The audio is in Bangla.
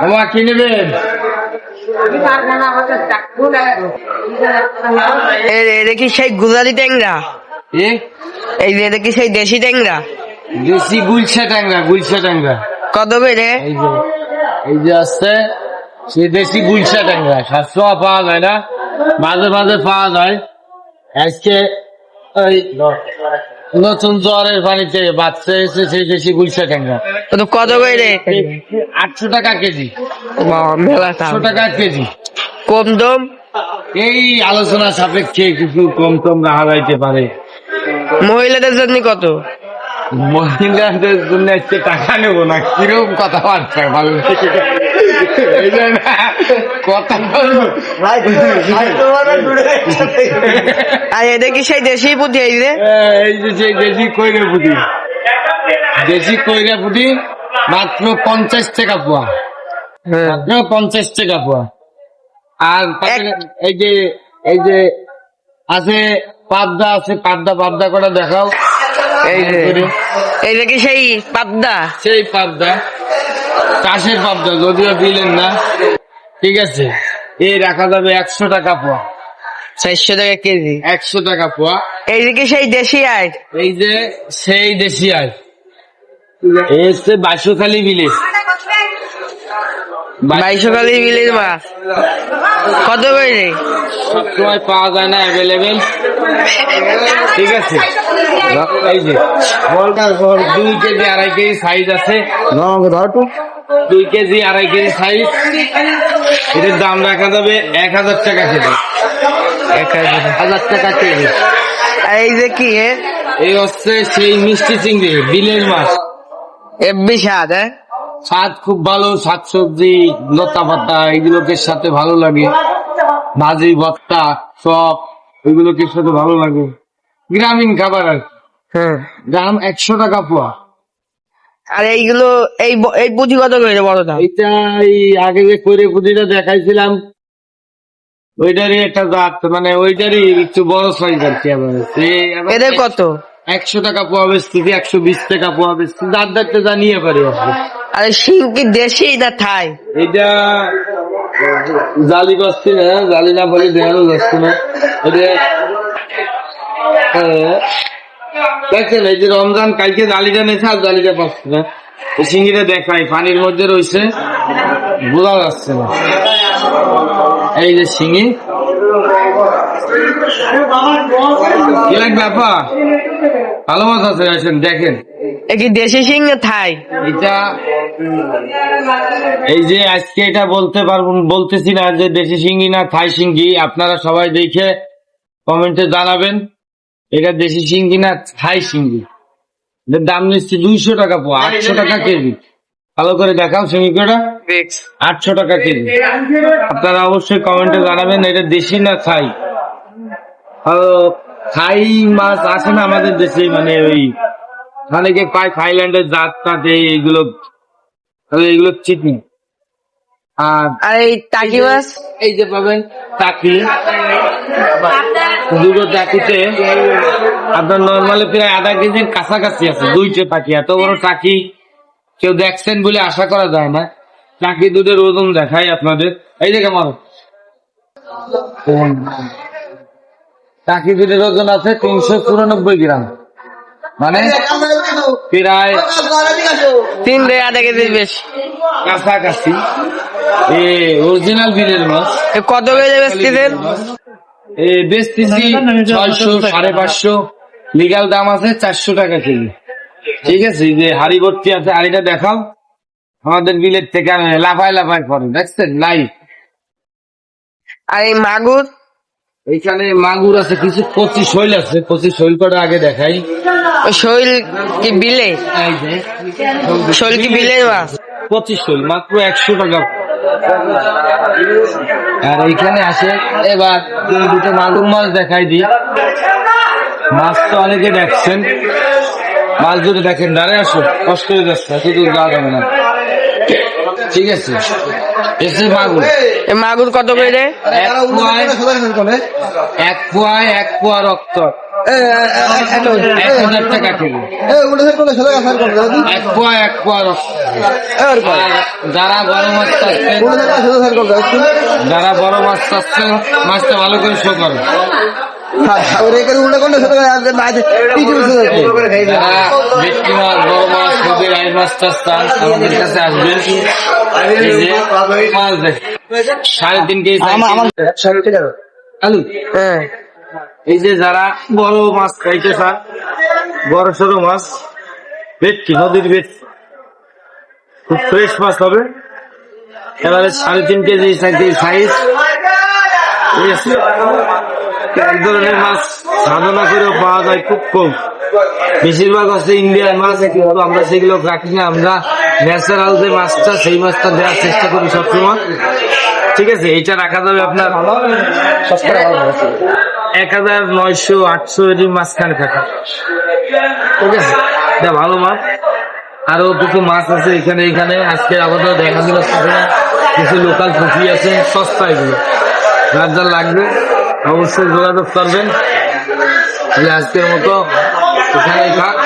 বাবা কি নেবেন? এটা কি সেই গুজারি ট্যাংরা। এই যে এটা কি সেই দেশি ট্যাংরা। দেশি গুলশা ট্যাংরা গুলশা ট্যাংরা। কত করে এই যে এই যে আসছে সে দেশি গুলশা ট্যাংরা। সাতশো পাওয়া যায় না? মাঝে মাঝে পাওয়া যায়। আজকে ওই নতুন জ্বরের পানিতে বাচ্চা এসে সেই দেশি গুলশা ট্যাংরা। কত করে আটশো টাকা কেজি। মেলা আটশো টাকা কেজি। কম দম? এই আলোচনা সাপেক্ষে কিছু কম টম যাইতে পারে। মহিলাদের জন্য কত? মহিলাদের জন্য আজকে টাকা নেব না কীরকম কথাবার্তা ভালো এই না, কথা বলব। আর এটা সেই দেশি পুঁতি এই যে? এই যে সেই দেশি কইরে পুঁটি দেশি কইরে পুঁটি মাত্র পঞ্চাশ টাকা পোয়া। হ্যাঁ। মাত্র পঞ্চাশ টাকা পোয়া। আর এই যে এই যে আছে পাবদা আছে পাবদা পাবদা করে দেখাও। এই যে এইটা কি সেই পাবদা? সেই পাবদা। চাষের পাবদা যদিও দিলেন না। ঠিক আছে। এই রাখা যাবে একশো টাকা পোয়া। চারশো টাকা কেজি। একশো টাকা পোয়া। এই যে কি সেই দেশি আয়? এই যে সেই দেশি আয়। হচ্ছে বাইশখালী ভিলেজ বাইশো কালি বিলের মাছ কত করে সবসময় পাওয়া যায় না অ্যাভেলেবেল ঠিক আছে। এই যে দুই কেজি আড়াই কেজি সাইজ আছে। দুই কেজি আড়াই কেজি সাইজ এটার দাম রাখা যাবে এক হাজার টাকা কেজি। এক। হাজার টাকা। কেজি। এই যে কি এই হচ্ছে সেই মিষ্টি চিংড়ি বিলের মাছ। স্বাদ হ্যাঁ? স্বাদ খুব ভালো শাক সবজি লতা পাতা এগুলোকে সাথে ভালো লাগে। ভাজি ভত্তা চপ এগুলোকে সাথে ভালো লাগে। গ্রামীণ খাবার আর। হ্যাঁ দাম একশো টাকা পোয়া। আর এইগুলো এই এই পুঁজি কত করে বড় দাম এইটা এই আগে যে করে পুঁজিটা দেখাইছিলাম ওইটারই একটা জাত মানে ওইটারই একটু বড় সাইজ আর কি এদের কত? একশো টাকা পোয়া বেচতেছি একশো বিশ টাকা পোয়া বেচছি যার দাঁড়তে জানিয়ে পারি আর কি আর শিং কি দেশি না থাই? এটা জালি পাচ্ছি না জালি না বলে দেখানো যাচ্ছে না। এটা হ্যাঁ। দেখছেন এই যে রমজান কালকে জালিটা নেছে আর জালিটা পাচ্ছি না। সিঙ্গিটা দেখাই পানির মধ্যে রয়েছে। বোঝা যাচ্ছে না। এই যে শিঙি কি লাগবে আপা? ভালো মাছ আছে আসেন দেখেন। এ কি দেশি শিং থাই? এটা এই যে আজকে এটা বলতে পারব বলতেছি না যে দেশি সিঙ্গি না থাই সিঙ্গি আপনারা সবাই দেখে কমেন্টে জানাবেন এটা দেশি সিঙ্গি না থাই সিঙ্গি এটার দাম নিচ্ছে দুইশো টাকা পোয়া আটশো টাকা কেজি। ভালো করে দেখাও সিঙ্গিটা আটশো টাকা কেজি। আপনারা অবশ্যই কমেন্টে জানাবেন এটা দেশি না থাই? থাই মাছ আছে না আমাদের দেশে মানে ওই অনেকে পায় থাইল্যান্ডের জাত টাতে এগুলো তাহলে এগুলো চিনি আর আর এই টাকি মাছ? এই যে পাবেন টাকি। দুটো টাকিতে আপনার নর্মালি প্রায় আধা কেজির কাছাকাছি আছে দুইটা টাকি। এত বড় টাকি কেউ দেখছেন বলে আশা করা যায় না। টাকি দুধের ওজন দেখাই আপনাদের। এই যে কেমন? টাকি দুধের ওজন আছে তিনশো চুরানব্বই গ্রাম। মানে প্রায় তিন থেকে আধা বেশি। কাছাকাছি। এ অরিজিনাল বিলের মাছ। কত কেজি বেচতেছেন? এ বেচতেছি ছয়শো সাড়ে পাঁচশো। লিগাল দাম আছে চারশো টাকা কেজি। ঠিক আছে যে হাড়ি ভর্তি আছে হাড়িটা দেখাও। আমাদের বিলের থেকে লাফায় লাফায় করে দেখছেন? লাইভ আর এই মাগুর? এইখানে মাগুর আছে কিছু কচি শৈল আছে কচি শৈল কটা আগে দেখাই। শৈল কি বিলে? শৈল কি মাছ পঁচিশ শৈল মাত্র একশো টাকা। আর এইখানে আসে এবার দুটো মাগুর মাছ দেখাই দিই। মাছ তো অনেকে দেখছেন। মাছ দুটো দেখেন দাঁড়ে আসো কষ্ট হয়ে যাচ্ছে শুধু যাওয়া যাবে না। ঠিক আছে এসে মাগুর এ মাগুর কত করে এক পোয়ায় এক পোয়া রক্ত এক হাজার টাকা এক পোয়া এক পোয়া আর যারা বড় মাছ চাচ্ছেন যারা বড় মাছ চাচ্ছেন মাছটা ভালো করে শো করে যারা ভেটকি মাছ বড় মাছ নদীর আইন মাছ চাচ্ছেন আমাদের কাছে আসবেন। এই যে মাছ সাড়ে তিন কেজি আলু? এই যে যারা বড় মাছ খাইতে চান বড় সড়ো মাছ ভেটকি নদীর ভেটকি খুব ফ্রেশ মাছ হবে। এবারে সাড়ে তিন কেজি সাইজ ঠিক আছে এক ধরনের মাছ সাধনা করেও পাওয়া যায় খুব কম। বেশিরভাগ হচ্ছে ইন্ডিয়ান মাছ, কিন্তু আমরা সেগুলো রাখি না, আমরা ন্যাচারাল যে মাছটা, সেই মাছটা দেওয়ার চেষ্টা করি সবসময়। ঠিক আছে, এইটা রাখা যাবে আপনার এক হাজার নয়শো আটশো এটি মাঝখানে থাকা। ঠিক আছে, এটা ভালো মাছ। আরও কিছু মাছ আছে এখানে এখানে। আজকে আপাতত দেখা দিল কিছু লোকাল পুঁথি আছে সস্তা এগুলো। যার যার লাগবে। অবশ্যই যোগাযোগ করবেন। তাহলে আজকের মতো এখানেই থাক।